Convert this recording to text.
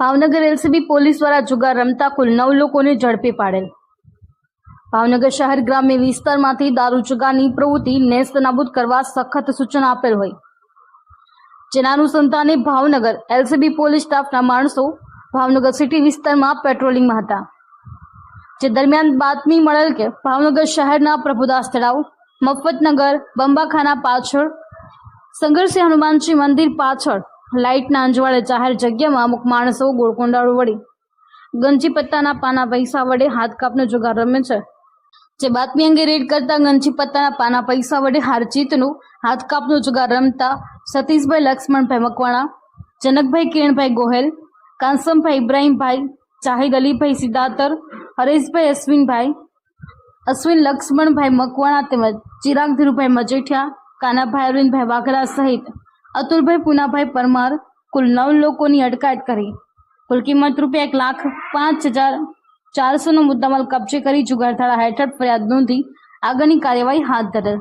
Bhavnagar LCB police દ્વારા જુગાર રમતા કુલ નવ લોકોને ઝડપી પાડેલ. ભાવનગર શહેર ગ્રામ્ય વિસ્તારમાંથી દારૂ જુગારની પ્રવૃત્તિ નેસ્ત નાબૂદ કરવા સખત સૂચના આપેલ હોય. જેના અનુસંધાને ભાવનગર એલસીબી પોલીસ સ્ટાફના માણસો ભાવનગર સિટી વિસ્તારમાં પેટ્રોલિંગમાં હતા. જે દરમિયાન બાતમી મળેલ કે ભાવનગર શહેરના પ્રભુદાસ તળાવ, મફતનગર, બંબાખાના પાછળ, સંઘર્ષી હનુમાનજી મંદિર પાછળ લાઇટના અંજવાળે જાહેર જગ્યામાં અમુક માણસો ગોળકોંડાળો વળી ગંજી પત્તાના પાના પૈસા વડે હાથ કાપનો જુગાર રમે છે. જે બાતમી અંગે રેડ કરતા ગંજી પત્તાના પાના પૈસા વડે હારજીતનું હાથ કાપનો જુગાર રમતા સતીશભાઈ લક્ષ્મણભાઈ મકવાણા, જનકભાઈ કિરણભાઈ ગોહેલ, કાંસમભાઈ ઇબ્રાહીમભાઈ, જાહિદ અલીભાઈ સિદ્ધાતર, હરેશભાઈ અશ્વિનભાઈ, અશ્વિન લક્ષ્મણભાઈ મકવાણા તેમજ ચિરાગ ધીરુભાઈ મજેઠિયા, કાનાભાઈ અરવિંદભાઈ વાઘરા સહિત અતુલભાઈ પુનાભાઈ પરમાર કુલ નવ લોકોની અટકાયત કરી. કુલ કિંમત રૂપિયા એક લાખ પાંચ હજાર ચારસોનો મુદ્દામાલ કબજે કરી જુગારધારા હેઠળ ફરિયાદ નોંધી આગળની કાર્યવાહી હાથ ધરેલ.